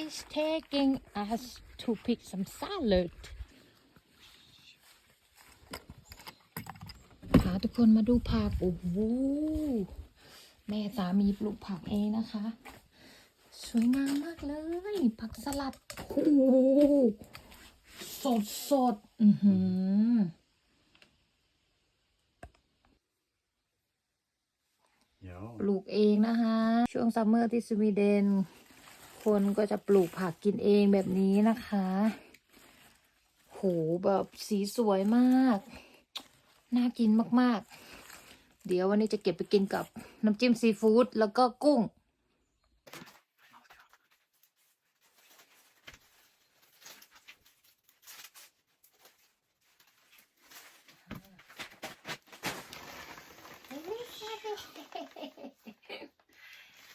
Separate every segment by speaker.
Speaker 1: is taking us to pick some salad พาทุกคนมาดูผัก โอ้โห แม่สามีปลูกผักเองนะคะ สวยงามมากเลย ผักสลัด โอ้โห สดสดๆอือหือ
Speaker 2: Ja.
Speaker 1: ปลูกเองนะคะ ช่วงซัมเมอร์ที่สวีเดน คนก็จะปลูกผักกินเองแบบนี้นะคะ โหแบบสีสวยมาก น่ากินมากๆ เดี๋ยววันนี้จะเก็บไปกินกับน้ำจิ้มซีฟู้ดแล้วก็กุ้ง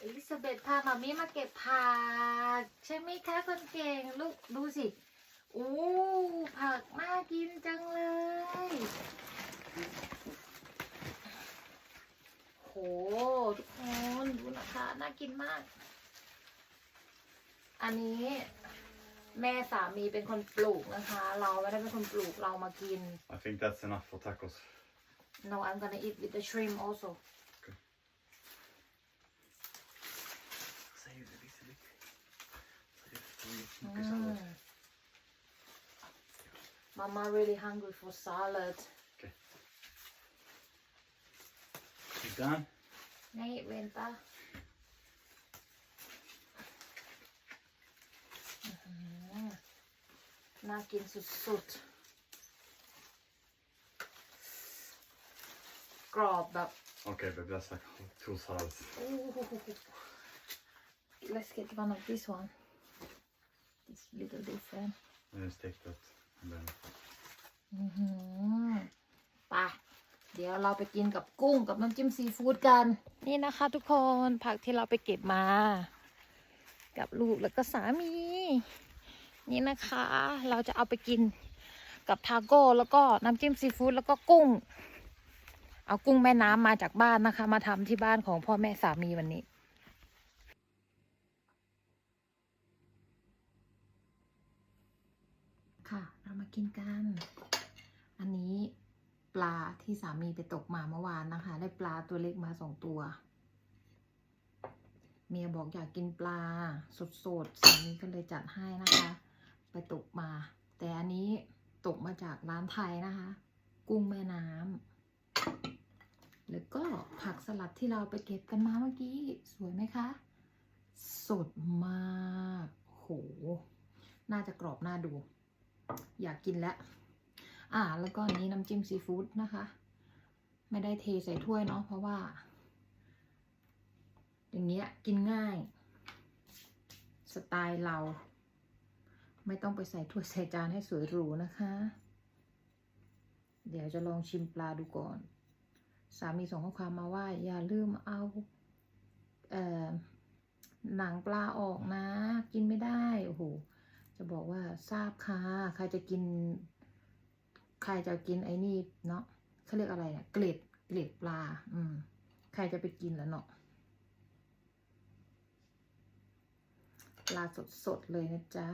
Speaker 1: เอลิซาเบ ธพามามีมาเก็บผักใช่ไหมคะคนเก่งลูกดูสิโอ้ผักน่ากินจังเลยโหทุกคนดูนะคะน่ากินมาก อันนี้แม่สามีเป็นคนปลูกนะคะ เราไม่ได้เป็นคนปลูกเรามากิน
Speaker 2: I think that's enough for tacos.
Speaker 1: No I'm gonna eat with the shrimp also Mm.
Speaker 2: mycket sallad.
Speaker 1: Mama really hungry for salad
Speaker 2: You done?
Speaker 1: นี่เวนตาอื้อหือน่ากินสุดๆกรอบแบบ
Speaker 2: Okay, babe, that's like two salads.
Speaker 1: อู้หูหูหู Let's get one of this one This little different
Speaker 2: And just take that and then
Speaker 1: อือหือไปเดี๋ยวเราไปกินกับกุ้งกับน้ำจิ้มซีฟู้ดกัน นี่นะคะทุกคนผักที่เราไปเก็บมา กับลูกแล้วก็สามี นี่นะคะ เราจะเอาไปกินกับทาโก้แล้วก็น้ำจิ้มซีฟู้ดแล้วก็กุ้ง เอากุ้งแม่น้ำมาจากบ้านนะคะ มาทำที่บ้านของพ่อแม่สามีวันนี้ ค่ะ เรา มากินกัน อันนี้ปลาที่สามีไปตกมาเมื่อวานนะคะ ได้ปลาตัวเล็กมาสองตัว เมียบอกอยากกินปลาสดๆสามีก็เลยจัดให้นะคะ ไปตกมา แต่อันนี้ตกมาจากร้านไทยนะคะ กุ้งแม่น้ำแล้วก็ผักสลัดที่เราไปเก็บกันมาเมื่อกี้ สวยไหมคะ สดมากโหน่าจะกรอบน่าดู อยากกินแล้ว อ่า แล้วก็นนี้น้ำจิ้มซีฟู้ดนะคะ ไม่ได้เทใส่ถ้วยเนาะเพราะว่า อย่างเงี้ยกินง่าย สไตล์เรา ไม่ต้องไปใส่ถ้วยใส่จานให้สวยหรูนะคะ เดี๋ยวจะลองชิมปลาดูก่อน สามีส่งข้อความมาว่า อย่าลืมเอา เอ่อหนังปลาออกนะ กินไม่ได้ โอ้โห จะบอกว่าทราบค่ะ ใครจะกิน ใครจะกินไอ้นี่เนาะเขาเรียกอะไรเนี่ยเกล็ดเกล็ดปลา อืม ใครจะไปกินแล้วเนาะปลาสดๆเลยนะจ๊ะ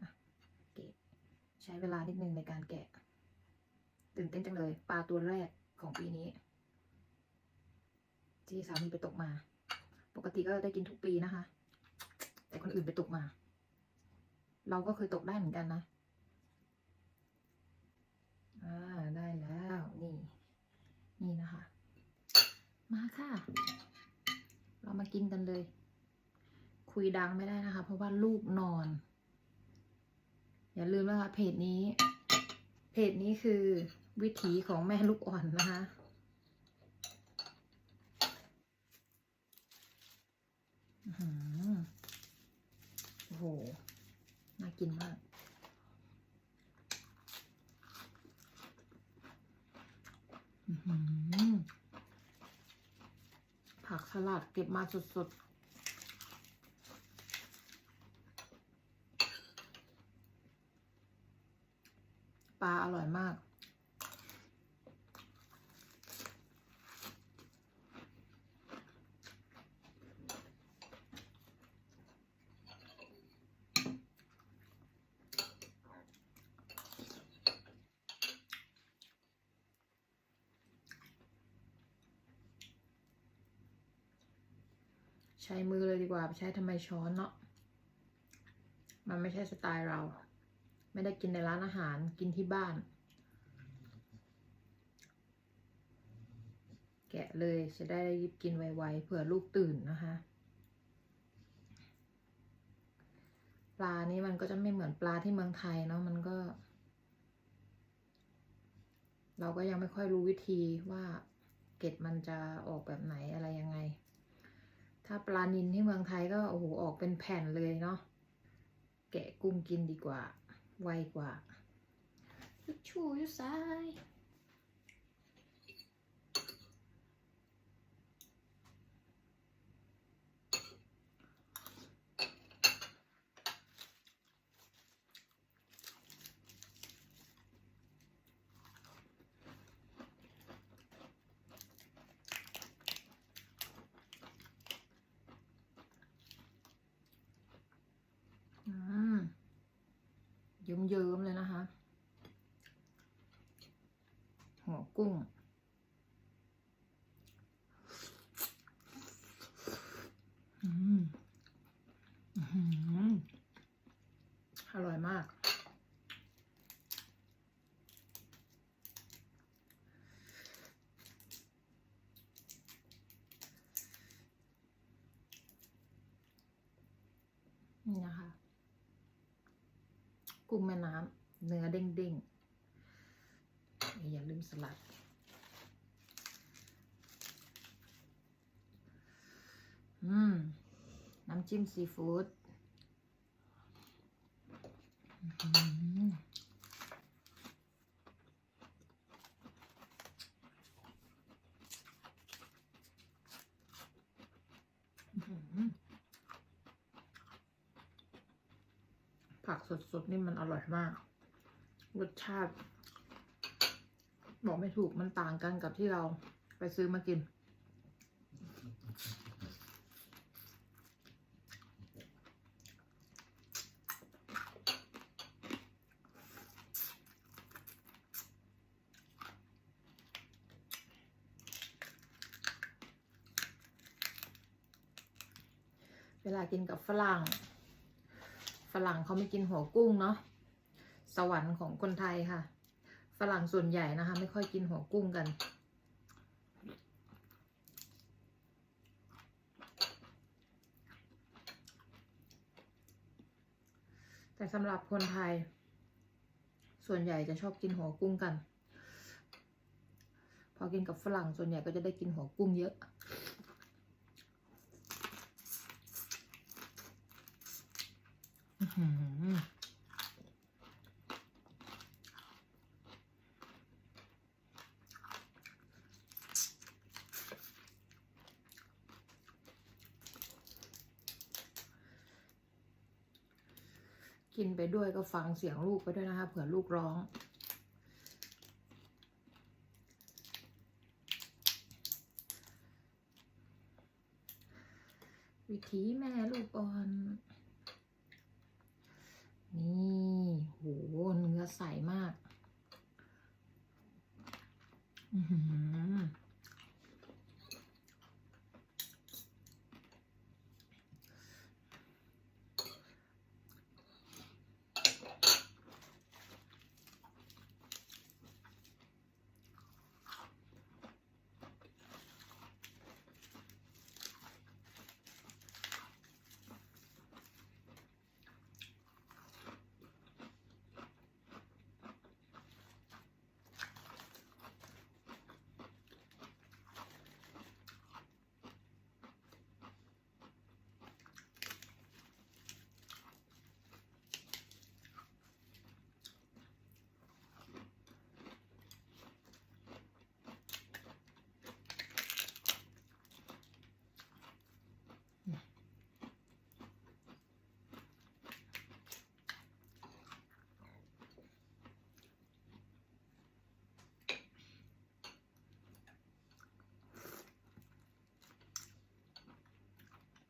Speaker 1: อะเกะใช้เวลานิดนึงในการแกะ ตื่นเต้นจังเลย ปลาตัวแรกของปีนี้ ที่สามีไปตกมา ปกติก็ได้กินทุกปีนะคะ แต่คนอื่นไปตกมา เราก็เคยตกได้เหมือนกันนะ อ่า ได้แล้ว นี่ นี่นะคะ มาค่ะ เรามากินกันเลย คุยดังไม่ได้นะคะ เพราะว่าลูกนอน อย่าลืมนะคะเพจนี้ เพจนี้คือวิถีของแม่ลูกอ่อนนะคะ อื้อหือโอ้โหน่ากินมากผักสลัดเก็บมาสดๆ ปลาอร่อยมาก ใช้ เลยดีกว่าใช้ทำไมช้อนเนาะมันไม่ใช่สไตล์เรา ไม่ได้กินในร้านอาหารกินที่บ้านแกะเลยจะได้รีบกินไวๆเผื่อลูกตื่นนะคะ ปลานี่มันก็จะไม่เหมือนปลาที่เมืองไทยเนาะมันก็ เราก็ยังไม่ค่อยรู้วิธีว่าเกล็ดมันจะออกแบบไหนอะไรยังไง ถ้าปลานินที่เมืองไทยก็โอ้โหออกเป็นแผ่นเลยเนาะแกะกุ้งกินดีกว่า ไวกว่ายุชูยุซ้าย อืม เยิ้มๆเลยนะคะ หัวกุ้ง อืมอื้อหืออร่อยมาก นี่นะคะ กุ้งแม่น้ำเนื้อเด้งๆอย่าลืมสลัด อืม น้ำจิ้มซีฟู้ดอื้อหืออื้อหือ ผักสดๆนี่มันอร่อยมาก รสชาติ บอกไม่ถูกมันต่างกันกับที่เราไปซื้อมากิน เวลากินกับฝรั่ง ฝรั่งเขาไม่กินหัวกุ้งเนาะสวรรค์ของคนไทยค่ะ ฝรั่งส่วนใหญ่นะคะ ไม่ค่อยกินหัวกุ้งกัน แต่สำหรับคนไทย ส่วนใหญ่จะชอบกินหัวกุ้งกัน พอกินกับฝรั่งส่วนใหญ่ก็จะได้กินหัวกุ้งเยอะ อื้อหือกินไป ด้วยก็ฟังเสียงลูกไปด้วยนะคะเผื่อลูกร้องวิธีแม่ลูกอ่อน นี่ โห เนื้อใสมาก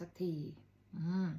Speaker 1: สักที อืม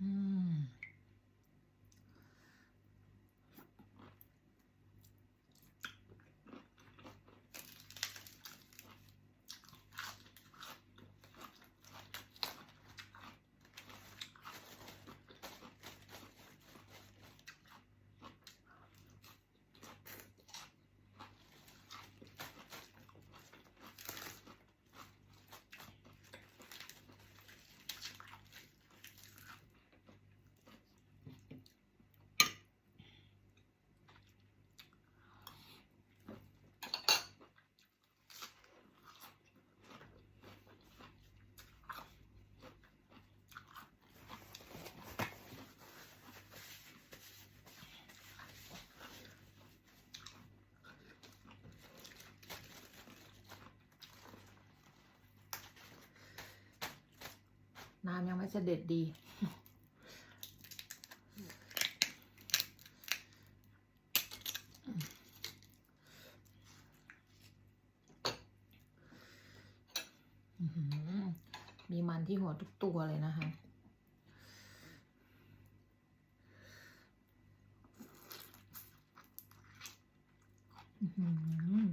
Speaker 1: อื้ น้ำยังไม่เสด็จดี มีมันที่หัวทุกตัวเลยนะคะ อื้อหือ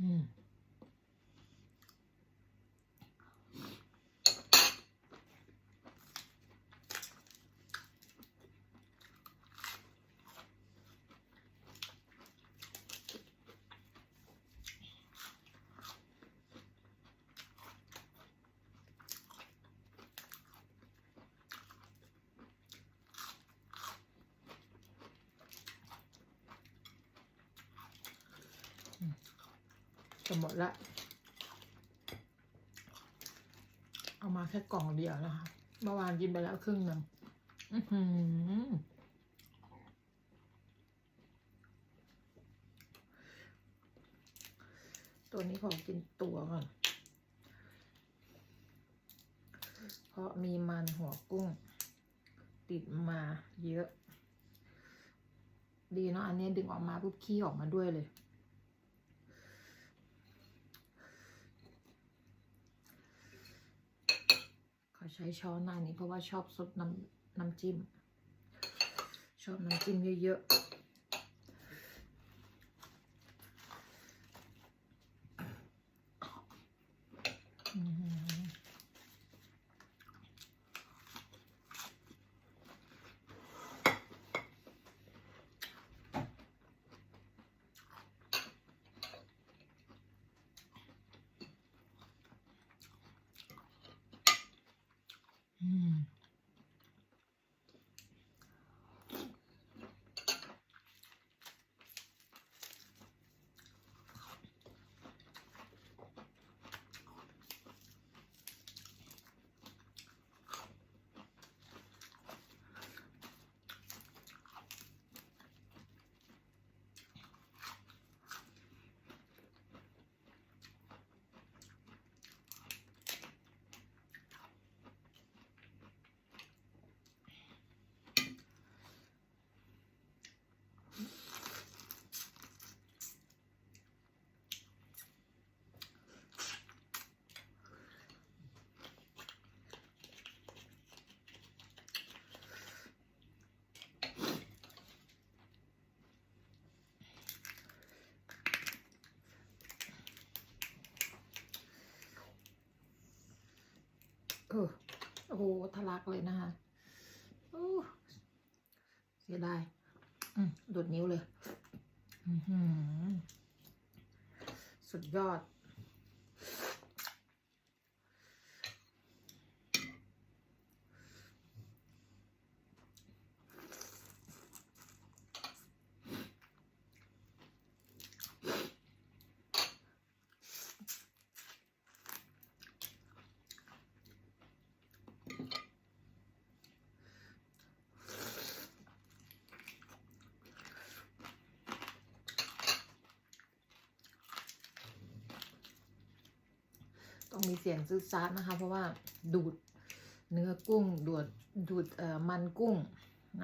Speaker 1: อื จะหมดละ เอามาแค่กล่องเดียวนะคะ เมื่อวานกินไปแล้วครึ่งหนึ่งตัวนี้ขอกินตัวก่อน เพราะมีมันหัวกุ้ง ติดมาเยอะ ดีเนาะอันนี้ดึงออกมาปุ๊บขี้ออกมาด้วยเลย อใช้ช้อนหน้านี้เพราะว่าชอบซดน้ำน้ำจิ้ม ชอบน้ำจิ้มเยอะๆ อ้โหทะลักเลยนะคะเสียดายดูดนิ้วเลย สุดยอด ต้องมีเสียงซึดซาดนะคะ เพราะว่าดูดเนื้อกุ้งดูดดูดเอ่อมันกุ้ง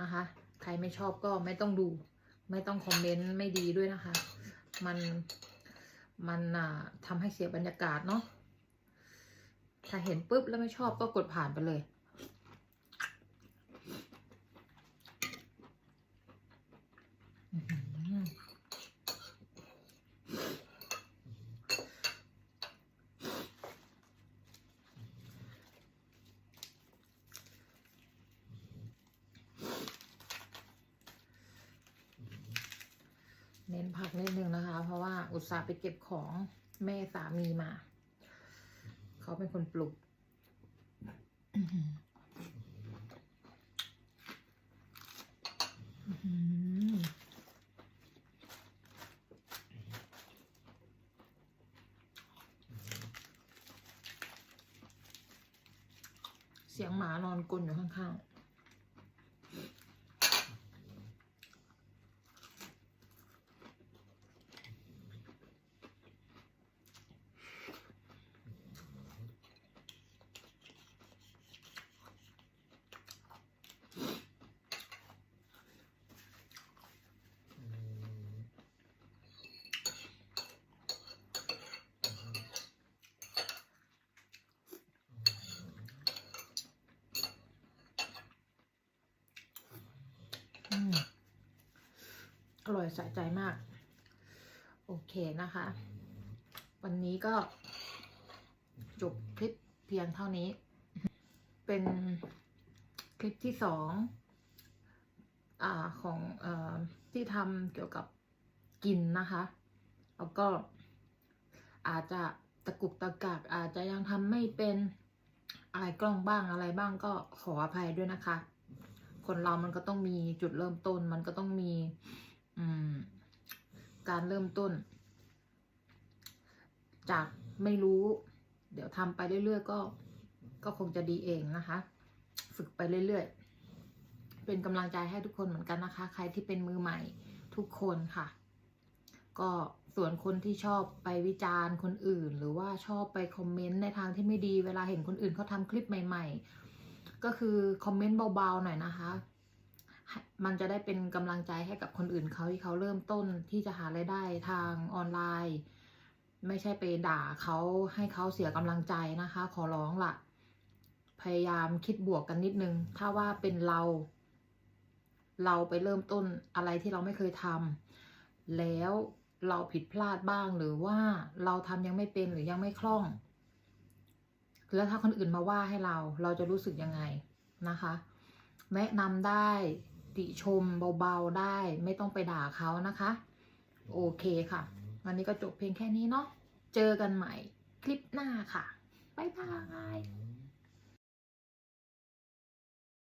Speaker 1: นะคะ ใครไม่ชอบก็ไม่ต้องดู ไม่ต้องคอมเมนต์ไม่ดีด้วยนะคะ มันมันอ่าทำให้เสียบรรยากาศเนาะถ้าเห็นปุ๊บแล้วไม่ชอบก็กดผ่านไปเลย เน้นผักนิดนึงนะคะ เพราะว่าอุตส่าห์ไปเก็บของแม่สามีมา เขาเป็นคนปลูกเสียงหมานอนกลนอยู่ข้างๆ อร่อยสะใจมาก โอเคนะคะ วันนี้ก็จบคลิปเพียงเท่านี้ เป็นคลิปที่สองอของอที่ทำเกี่ยวกับกินนะคะ แล้วก็อาจจะตะกุกตะกักอาจจะยังทำไม่เป็นอะไรกล้องบ้างอะไรบ้างก็ขออภัยด้วยนะคะ คนเรามันก็ต้องมีจุดเริ่มต้น มันก็ต้องมี การเริ่มต้น จากไม่รู้ เดี๋ยวทำไปเรื่อยๆก็ ก็คงจะดีเองนะคะ ฝึกไปเรื่อยๆ เป็นกำลังใจให้ทุกคนเหมือนกันนะคะ ใครที่เป็นมือใหม่ทุกคนค่ะ ก็ส่วนคนที่ชอบไปวิจารณ์คนอื่น หรือว่าชอบไปคอมเมนต์ในทางที่ไม่ดีเวลาเห็นคนอื่นเขาทำคลิปใหม่ ๆ ก็คือคอมเมนต์เบาๆหน่อยนะคะ มันจะได้เป็นกำลังใจให้กับคนอื่นเขาที่เขาเริ่มต้นที่จะหารายได้ทางออนไลน์ ไม่ใช่ไปด่าเขาให้เขาเสียกำลังใจนะคะ ขอร้องละพยายามคิดบวกกันนิดนึง ถ้าว่าเป็นเรา เราไปเริ่มต้นอะไรที่เราไม่เคยทำแล้วเราผิดพลาดบ้างหรือว่าเราทำยังไม่เป็นหรือยังไม่คล่อง แล้วถ้าคนอื่นมาว่าให้เรา เราจะรู้สึกยังไงนะคะ แนะนำได้ ติชมเบาๆได้ ไม่ต้องไปด่าเขานะคะ โอเคค่ะ วันนี้ก็จบเพียงแค่นี้เนาะเจอกันใหม่คลิปหน้าค่ะ บ๊ายบาย